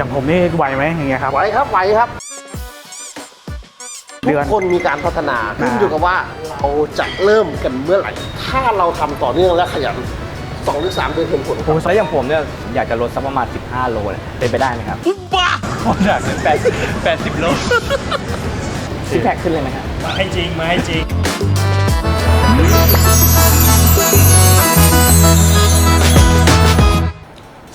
อย่างผมนี่ไหวไหมอย่างเงี้ยครับ ไหวครับไหวครับเดืทุอนกคนมีการพัฒนาขึ้นอ่าอยู่กับว่าเราจะเริ่มกันเมื่อไหร่ ถ้าเราทำต่อเนื่องและขยันสองหรือสามเดือนเห็นผลครับแล้วอย่างผมเนี่ยอยากจะลดสักประมาณ 15 โลเลยเป็นไปได้ไหมครับบ้าผมอยากแปดแปดสิบโลซิกแพคขึ้นเลยไหมครับมาให้จริงมาให้จริง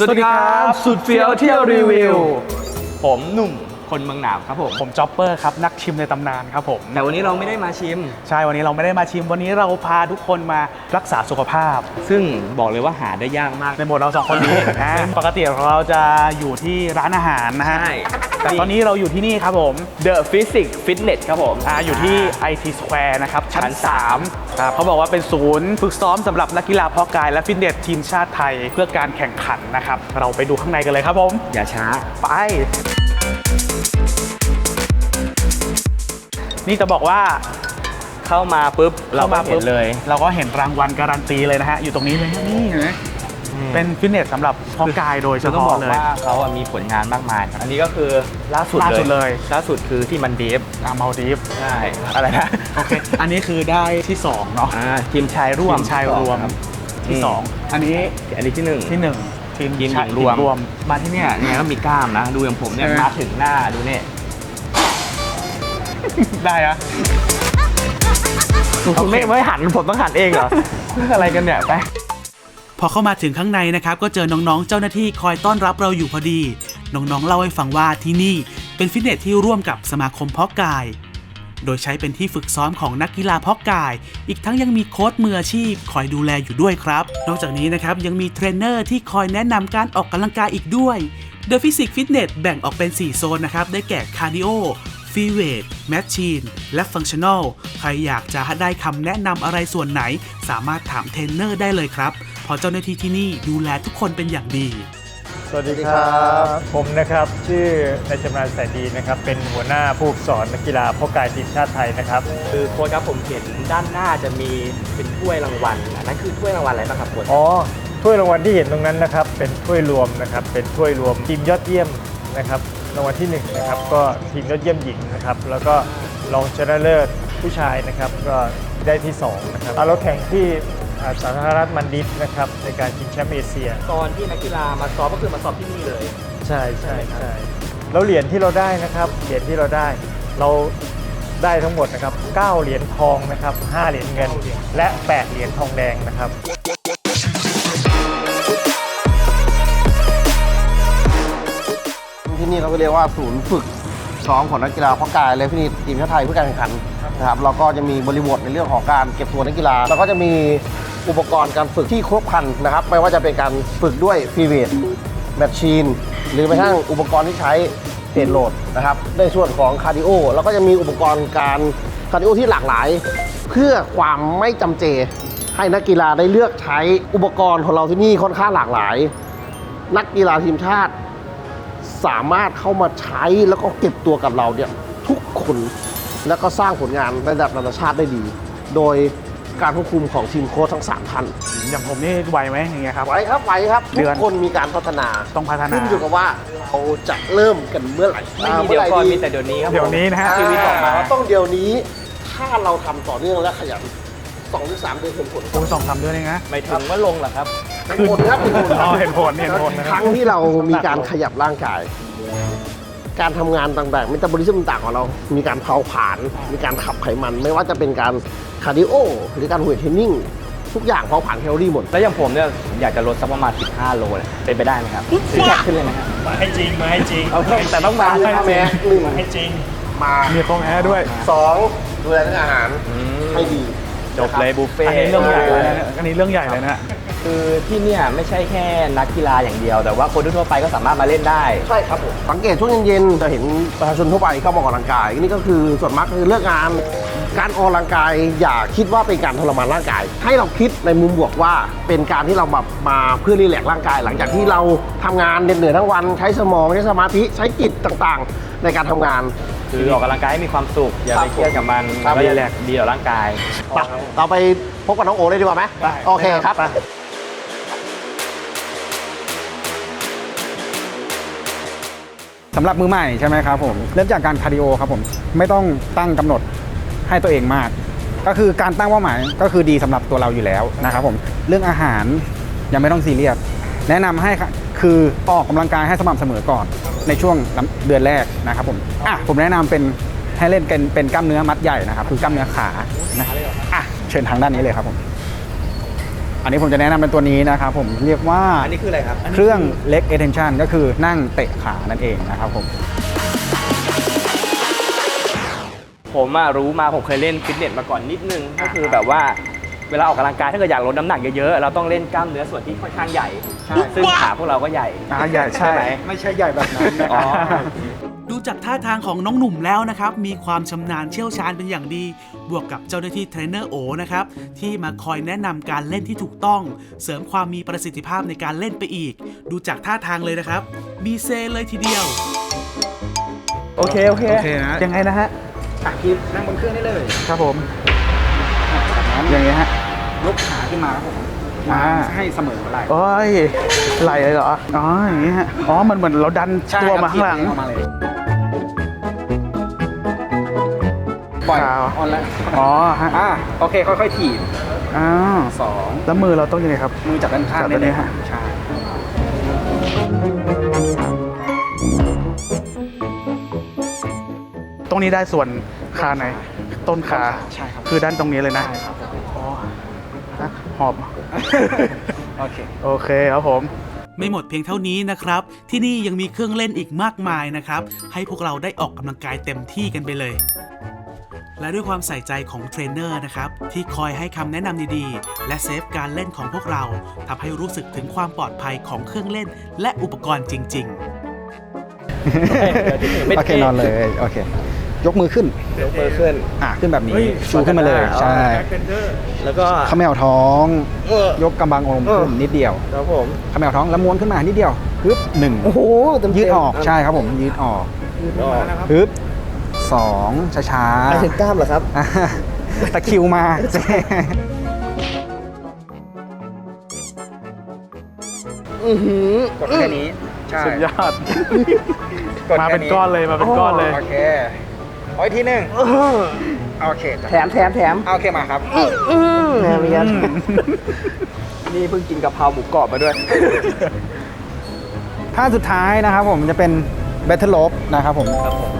สวัสดีครับ สุดเฟี้ยวเที่ยวรีวิว ผมหนุ่ม คนเมืองหนาวครับผมผมจ็อปเปอร์ครับนักชิมในตำนานครับผมแต่วันนี้เราไม่ได้มาชิม ใช่วันนี้เราไม่ได้มาชิมวันนี้เราพาทุกคนมารักษาสุขภาพ ซึ่งบอกเลยว่าหาได้ยากมากในหมดเราสองคนนี้นะปกติเราจะอยู่ที่ร้านอาหารนะฮะใช่แต่ตอนนี้เราอยู่ที่นี่ครับผม The Physics Fitness ครับผมอ่าอยู่ที่ IT Square นะครับ ชั้นชั้นสาม3ครับเขาบอกว่าเป็นศูนย์ฝึกซ้อมสำหรับนักกีฬาเพาะกายและฟิตเนสทีมชาติไทยเพื่อการแข่งขันนะครับ เราไปดูข้างในกันเลยครับผม อย่าช้า ไป นี่จะบอกว่าเข้ามาปุ๊บเราก็เห็นเลย เราก็เห็นรางวัลการันตีเลยนะฮะ อยู่ตรงนี้เลยนะนี่เห็นไหมเป็นฟิตเนสสำหรับเพาะกายโดยเฉคือต้องบพาะอกเลยว่าเขาอะมีผลงานมากมาย อันนี้ก็คือล่าสุดล่าสุดเลย ล่าสุดคือที่มันเดฟอ่ามาดีฟใช่อะไรนะ โอเค อันนี้คือได้ที่ 2 เนาะอ่าทีมชายร่วมทีมชายรวมครับที่อืม2อันนี้อันนี้ที่หนึ่งที่ 1 ทีมทีมหชาญิยงรวมทีรวม มาที่เนี่ยเนี่ยก็มีกล้ามนะ ดูอย่างผมเนี่ยใช่ไหมมาถึงหน้าดูเนี่ยได้อะคุณไม่ไม่หันผมต้องหันเองเหรอ อะไรกันเนี่ยไป พอเข้ามาถึงข้างในนะครับ ก็เจอน้องๆ เจ้าหน้าที่คอยต้อนรับเราอยู่พอดี น้องๆ เล่าให้ฟังว่าที่นี่เป็นฟิตเนสที่ร่วมกับสมาคมเพาะกาย โดยใช้เป็นที่ฝึกซ้อมของนักกีฬาเพาะกาย อีกทั้งยังมีโค้ชมืออาชีพ คอยดูแลอยู่ด้วยครับ นอกจากนี้นะครับยังมีเทรนเนอร์ที่คอยแนะนำการออกกำลังกายอีกด้วย The Physics Fitness แบ่งออกเป็น 4 โซนนะครับ ได้แก่คาร์ดิโอฟรีเวทแมชชีนและฟังชั่น a ลใครอยากจะได้คำแนะนำอะไรส่วนไหน สามารถถามเทรนเนอร์ได้เลยครับเพราะเจ้าหน้าที่ที่นี่ดูแลทุกคนเป็นอย่างดี สวัสดีครับ ผมนะครับชื่อนายชำนาญสายดีนะครับ เป็นหัวหน้าผู้ฝึกสอนนักกีฬาเพาะกายทีมชาติไทยนะครับ คือโค้ชครับผมเห็นด้านหน้าจะมีเป็นถ้วยรางวัลอันนั่นคือถ้วยรางวัลอะไรบ้างครับโค้ชอ๋อถ้วยรางวัลที่เห็นตรงนั้นนะครับ เป็นถ้วยรวมนะครับ เป็นถ้วยรวมทีมยอดเยี่ยมนะครับรางวัลที่หนึ่งนะครับก็ทีมยอดเยี่ยมหญิงนะครับ แล้วก็รองชนะเลิศผู้ชายนะครับ ก็ได้ที่สองนะครับเอาเราแข่งที่อ่า สาธารณรัฐมันดิสนะครับในการชิงแชมป์เอเชีย ตอนที่นักกีฬามาซ้อมก็คือมาซ้อมที่นี่เลย ใช่ใช่ใช่แล้วเหรียญที่เราได้นะครับเหรียญที่เราได้ เราได้ทั้งหมดนะครับ 9 เหรียญทองนะครับ 5 เหรียญเงิน และ 8 เหรียญทองแดงนะครับที่นี่เขาก็เรียกว่าศูนย์ฝึกซ้อมของนักกีฬาเพาะกายและฟิตเนสทีมชาติไทยเพื่อการแข่งขัน นะครับเราก็จะมีบริบทในเรื่องของการเก็บตัวนักกีฬาแล้วก็จะมีอุปกรณ์การฝึกที่ครบครันนะครับ ไม่ว่าจะเป็นการฝึกด้วยฟรีเวทแมชชีน หรือแม้กระทั่งอุปกรณ์ที่ใช้เทรนโหลดนะครับในส่วนของคาร์ดิโอแล้วก็จะมีอุปกรณ์การคาร์ดิโอที่หลากหลาย เพื่อความไม่จำเจ ให้นักกีฬาได้เลือกใช้อุปกรณ์ของเราที่นี่ค่อนข้างหลากหลาย นักกีฬาทีมชาติสามารถเข้ามาใช้แล้วก็เก็บตัวกับเราเนี่ยทุกคน แล้วก็สร้างผลงานระดับนานาชาติได้ดี โดยการควบคุมของทีมโค้ชทั้ง 3 ท่านอย่างผมนี่ไหวไหมอย่างเงี้ยครับ ไหวครับไหวครับเดืทุกอนคนมีการพัฒนาต้องพัฒนาขึ้นอยู่กับว่าเราจะเริ่มกันเมื่อไหร่ไม่มีเดี๋ยวก่อนมีแต่เดี๋ยวนี้ครับผมเดี๋ยวนี้นะฮะชีชีวิวิตตออออกกมามาต้องเดี๋ยวนี้ถ้าเราทำต่อเนื่องและขยันสองหรือสามเดือนเห็นผลผมสองสามเดือนเองนะไม่ถึงว่าลงเหรอครับเห็นผลครับเห็นผลอ๋อเห็นผลเห็นผลนะคครับรั้งที่เรามีการขยับร่างกาย การทำงานต่างๆเมตาบอลิซึมต่างๆของเรา มีการเผาผลาญมีการขับไขมัน ไม่ว่าจะเป็นการคาร์ดิโอหรือการเวทเทรนนิ่งทุกอย่างเผาผลาญแคลอรี่หมด แล้วอย่างผมเนี่ยอยากจะลดสักประมาณ 15 โลเลยเป็นไปได้ไหมครับซิกแพคขึ้นเลยไหมครับมาให้จริงมาให้จริงโอเคแต่ต้องมาใช่ไหมหนึ่งมาให้จริงมามีโค้งแอร์ด้วยสองดูแลเรื่องอาหารให้ดีจบเลยบุฟเฟ่อันนี้เรื่องใหญ่เลยนะอันนี้เรื่องใหญ่เลยนะ คือที่เนี่ยไม่ใช่แค่นักกีฬาอย่างเดียว แต่ว่าคนทั่วๆไปก็สามารถมาเล่นได้ ใช่ครับผมสังเกตช่วงเย็นๆจะเห็นประชาชนทั่วไปเข้ามาออกกำลังกายนี่ก็คือส่วนมากคือเลิกงาน การออกกำลังกายอย่าคิดว่าเป็นการทรมานร่างกาย ให้เราคิดในมุมบวกว่าเป็นการที่เราแบบมาเพื่อรีแลกซ์ร่างกาย หลังจากที่เราทำงานเหนื่อยๆทั้งวันใช้สมองใช้สมาธิใช้จิตต่างๆ ในการทำงาน คือออกกำลังกายให้มีความสุข อย่าครัไปบเครียดกับมันครับก็จะแลกดีต่อร่างกาย ไปเราไปพบกับน้องโอเลยดีกว่าไหมได้ โอเคครับ สำหรับมือใหม่ใช่ไหมครับผมเริ่มจากการคาร์ดิโอครับผมไม่ต้องตั้งกำหนดให้ตัวเองมาก ก็คือการตั้งเป้าหมายก็คือดีสำหรับตัวเราอยู่แล้วนะครับผมเรื่องอาหารยังไม่ต้องซีเรียสแนะนำให้คือออกกำลังกายให้สม่ำเสมอก่อนในช่วงเดือนแรกนะครับผมอะผมแนะนำเป็นให้เล่นเป็นเป็นกล้ามเนื้อมัดใหญ่นะครับคือกล้ามเนื้อขานะอะเชิญทางด้านนี้เลยครับผม อันนี้ผมจะแนะนำเป็นตัวนี้นะครับผมเรียกว่าอันนี้คืออะไรครับ เครื่อง leg extension ก็คือนั่งเตะขานั่นเองนะครับผม ผมอะรู้มาผมเคยเล่นฟิตเนสมาก่อนนิดนึงก็คือแบบว่าเวลาออกกำลังกายถ้าเกิดอยากลดน้ำหนักเยอะๆเราต้องเล่นกล้ามเนื้อส่วนที่ค่อนข้างใหญ่ ซึ่งขาพวกเราก็ใหญ่ อ่าใหญ่ใช่ไหม ไม่ใช่ใหญ่แบบนั้นนะอ๋อดู จากท่าทางของน้องหนุ่มแล้วนะครับ มีความชำนาญเชี่ยวชาญเป็นอย่างดี บวกกับเจ้าหน้าที่เทรนเนอร์โอนะครับ ที่มาคอยแนะนำการเล่นที่ถูกต้อง เสริมความมีประสิทธิภาพในการเล่นไปอีก ดูจากท่าทางเลยนะครับ มีเซเลยทีเดียว โอเค โอเค โอเคนะ ยังไงนะฮะอะพี่นั่งบนเครื่องได้เลย ครับผมจากนั้นอย่างนี้ฮะยกขาขึ้นมาครับผมอ่าให้เสมอไหล่โอ้ยไหลเลยเหรอ อ๋อ อย่างนี้ฮะ อ๋อ มันเหมือนเราดันใช่ตัวครับมาข้างหลัง ปล่อยขาวออนแล้วอ๋อฮะอ่าโอเคค่อยๆถีบอ้าวสองแล้วมือเราต้องยังไงครับ มือจับด้านข้างจับได้ด้านเลนี้ยฮะ ใช่ตรงนี้ได้ส่วนขาไหน ต้นขาใช่ครับคือด้านตรงนี้เลยนะใช่ครับผมอ๋อฮะหอบ โอเค โอเคครับผม ไม่หมดเพียงเท่านี้นะครับ ที่นี่ยังมีเครื่องเล่นอีกมากมายนะครับ ให้พวกเราได้ออกกำลังกายเต็มที่กันไปเลย และด้วยความใส่ใจของเทรนเนอร์นะครับที่คอยให้คำแนะนำดีๆ และเซฟการเล่นของพวกเราทำให้รู้สึกถึงความปลอดภัยของเครื่องเล่น และอุปกรณ์จริงๆโอเคนอนเลยโอเค ยกมือขึ้นยกมือขึ้น อะขึ้นแบบนี้ ชูขึ้นมาเลย ใช่ แล้วก็เขมวท้อง เออ ยกกำบังองค์ขึ้นนิดเดียวครับผมเขมวท้องแล้วม้วนขึ้นมานิดเดียวฮึบหนึ่งโอ้โหเต็มๆยืดออก ใช่ครับผม ยืดออกยืดออกฮึบ สองช้าไปถึงกล้ามเหรอครับๆอะตะคริวมา อือหือกดแค่นี้ ใช่สุดยอด กดมาแค่เป็นก้อนเลยมาเป็นก้อนเลยโอเคเอาอีกทีหนึ่งโอเคจ้ะแถมแถมแถมโอเคมาครับ อืมนะพี่ยันนี่เพิ่งกินกะเพราหมูกรอบมาด้วย ท่าสุดท้ายนะครับผมจะเป็น เบทเทิลโลบนะครับผม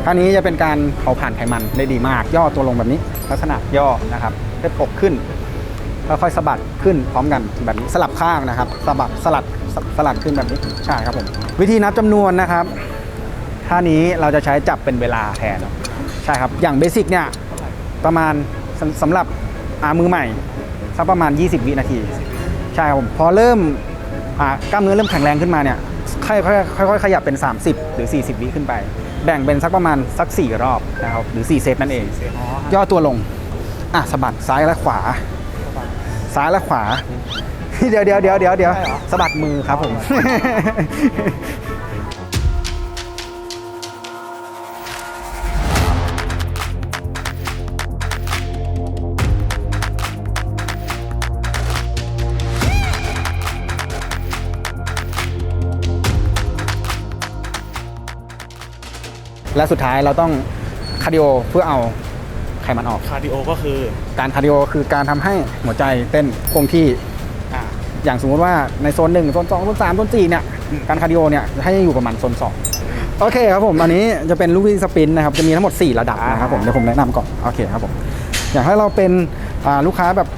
ท่านี้จะเป็นการเผาผ่านไขมันได้ดีมาก ย่อตัวลงแบบนี้ ลักษณะย่อนะครับเพื่อกขึ้นค่อยๆสะบัดขึ้นพร้อมกันแบบนี้สลับข้างนะครับสะบัดสลัดสสลัดขึ้นแบบนี้ใช่ครับผมวิธีนับจำนวนนะครับท่านี้เราจะใช้จับเป็นเวลาแทนใช่ครับอย่างเบสิกเนี่ยประมาณสำสำหรับอามือใหม่สักประมาณ 20 วินาที ใช่ครับผมพอเริ่มอ่ากล้ามเนื้อเริ่มแข็งแรงขึ้นมาเนี่ย ค่อยๆค่อยๆขยับเป็น 30 หรือ 40 วิขึ้นไป แบ่งเป็นสักประมาณสัก 4 รอบนะครับหรือ 4 เซตนั่นเอง ย่อตัวลง อะสะบัดซ้ายและขวา ซ้ายและขวา เดี๋ยวเดี๋ยวเดี๋ยวเดี๋ยวเดี๋ยวสะบัดมือครับผม และสุดท้ายเราต้องคาร์ดิโอเพื่อเอาไขมันออก คาร์ดิโอก็คือการคาร์ดิโอคือการทำให้หัวใจเต้นคงที่ อ่า อย่างสมมติว่าในโซนหนึ่งโซนสองโซนสามโซนสี่เนี่ยการคาร์ดิโอเนี่ยให้อยู่ประมาณโซนสองโอเคครับผม อันนี้จะเป็นลูกวิ่งสปรินต์นะครับ จะมีทั้งหมด 4 ระดับนะครับผม เดี๋ยวผมแนะนำก่อน โอเคครับผม อย่างถ้าเราเป็นอ่าลูกค้าแบบ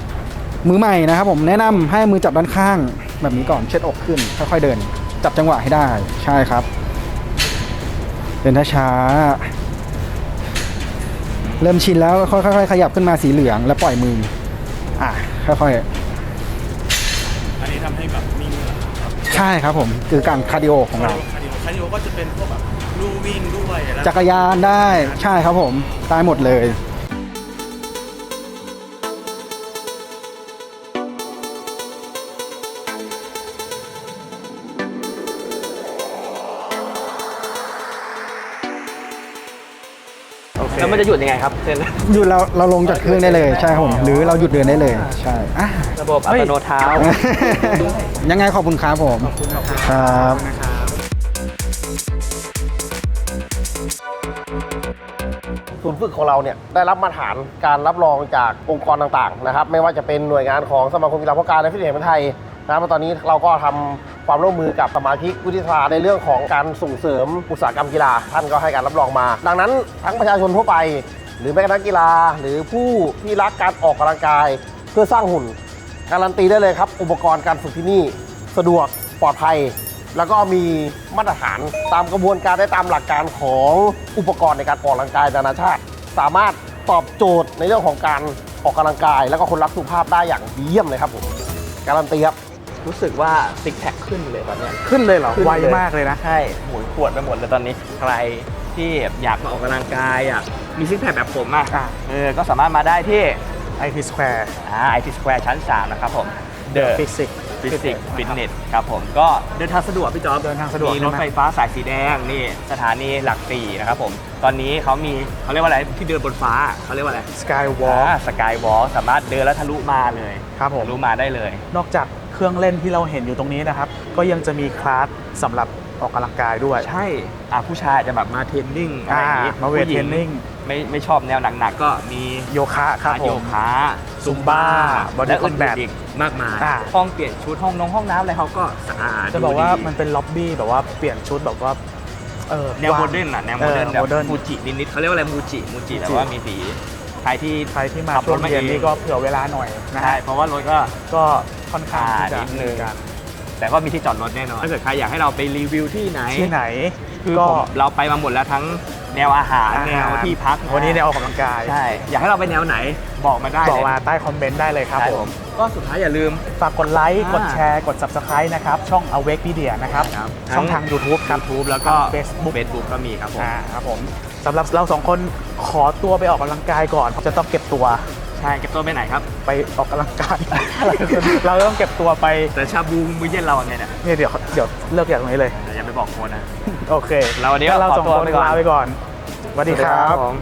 มือใหม่นะครับผม แนะนำให้มือจับด้านข้างแบบนี้ก่อน เช็ดอกขึ้น ค่อยๆเดิน จับจังหวะให้ได้ ใช่ครับ เดินช้าๆเริ่มชินแล้วค่อยๆขยับขึ้นมาสีเหลืองแล้วปล่อยมือ อะค่อยอันนี้ทำให้แบบมีเหงื่อๆใช่ครับผม คือการคาร์ดิโอของเราคาร์ดิโอคาร์ดิโอก็จะเป็นพวกแบบลู่วิ่งด้วยแล้วจักรยานได้ใช่ครับผมได้หมดเลย จะหยุดยังไงครับเช่นหยุดเราเราลงจากเครื่องได้เลยใช่ครับผมหรือเราหยุดเดินได้เลยใช่อะระบบอัตโนเท้า ยังไงขอบคุณครับผมขอบคุณครับศูนย์ฝึกของเราเนี่ยได้รับมาตรฐานการรับรองจากองค์กรต่างๆนะครับไม่ว่าจะเป็นหน่วยงานของสมาคมกีฬาพกการและฟิตเนสแห่งประเทศไทย นะครับตอนนี้เราก็ทำความร่วมมือกับสมาชิกวุฒิสภาในเรื่องของการส่งเสริมอุตสาหกรรมกีฬา ท่านก็ให้การรับรองมา ดังนั้นทั้งประชาชนทั่วไป หรือแม้กระทั่งกีฬา หรือผู้ที่รักการออกกำลังกาย เพื่อสร้างหุ่น การันตีได้เลยครับ อุปกรณ์การฝึกที่นี่สะดวกปลอดภัย แล้วก็มีมาตรฐานตามกระบวนการได้ตามหลักการของอุปกรณ์ในการออกกำลังกายนานาชาติ สามารถตอบโจทย์ในเรื่องของการออกกำลังกาย แล้วก็คนรักสุขภาพได้อย่างดีเยี่ยมเลยครับผมการันตีครับ รู้สึกว่าซิกแพคขึ้นเลยตอนเนี้ยขึ้นเลยเหรอขึ้นไวเลยมากเลยนะ ใช่หมุนขวดไปหมดเลยตอนนี้ ใครที่อยากมาออกกำลังกายอยากมีซิกแพคแบบผมอะอะ เออก็สามารถมาได้ที่ IT Square อ่าไอทีสแควร์ชั้น 3 นะครับผม The Physics Physics Fitness ครับผมก็เดินทางสะดวกพี่จ๊อบเดินทางสะดวกมีรถใช่ไหม ไฟฟ้าสายสีแดงนี่สถานีหลักสี่นะครับผม ตอนนี้เขามีเขาเรียกว่าอะไรที่เดินบนฟ้าเขาเรียกว่าอะไร Skywalk สกายวอล์สามารถเดินแล้วทะลุมาเลยครับผม ทะลุมาได้เลย นอกจากเค รื่องเล่นที่เราเห็นอยู่ตรงนี้นะครับ ก็ยังจะมีคลาสสำหรับออกกำลังกายด้วย ใช่อะผู้ชายจะแบบมาเทรนนิ่งอะไรอย่างนี้อ่ามาเวทผู้หญิเทรนนิ่ง ไม่ไม่ชอบแนวหนักๆก็มีโยคะครับผโยม คะซุมบ้า Body และอื่น Combat ๆอีกมากมายอ่า ห้องเปลี่ยนชุดห้องนงห้องน้ำอะไรเขาก็สะอาดจะบอกว่าดูดีมันเป็นล็อบบี้แบบว่าเปลี่ยนชุดแบบว่าเออแนวกาง โมเดิร์นอะแนวโมเดิร์นเออแบบโมเดิร์นมูจินิดๆเขาเรียกว่าอะไรมูจิมูจิแต่ว่ามีสี ใครที่ใครที่มาขับช่วรงถมาเย็นเองนี่ก็เผื่อเวลาหน่อยนะใช่ฮะเพราะว่ารถก็ ก็ค่อนข้างที่จะอ่านิดนึง มีกันแต่ก็มีที่จอดรถแน่นอนถ้าเกิดใครอยากให้เราไปรีวิวที่ไหนที่ไหนคือก็ ผมเราไปมาหมดแล้วทั้งแนวอาหารแนวที่พักวันนี้แนวออกกำลังกายใช่อยากให้เราไปแนวไหนบอกมาได้บอกเลยมาใต้คอมเมนต์ได้เลยครับใช่ผผมมก็สุดท้ายอย่าลืม ฝากกดไลค์ อ่ากดแชร์ กด Subscribe นะครับ ช่อง Awake Media นะครับ ครับ ช่องทาง YouTube ครับทูบแล้วก็เฟซบุ๊กเฟซบุ๊กก็มีครับผม อ่าครับผม สำหรับเราสองคนขอตัวไปออกกำลังกายก่อนจะต้องเก็บตัวใช่เก็บตัวไปไหนครับ ไปออกกำลังกาย เราต้องเก็บตัวไปแต่ชาบูมื้อเย็นเราไงเนี่ยเนี่ยเดี๋ยวเดี๋ยวเลิกอย่างนี้เลยแต่อย่าไปบอกโคนนะ โอเคแล้ววันนี้งั้เราขอสองตัวคนไปก่อน ลาไปก่อนสวัสดีครับ ผม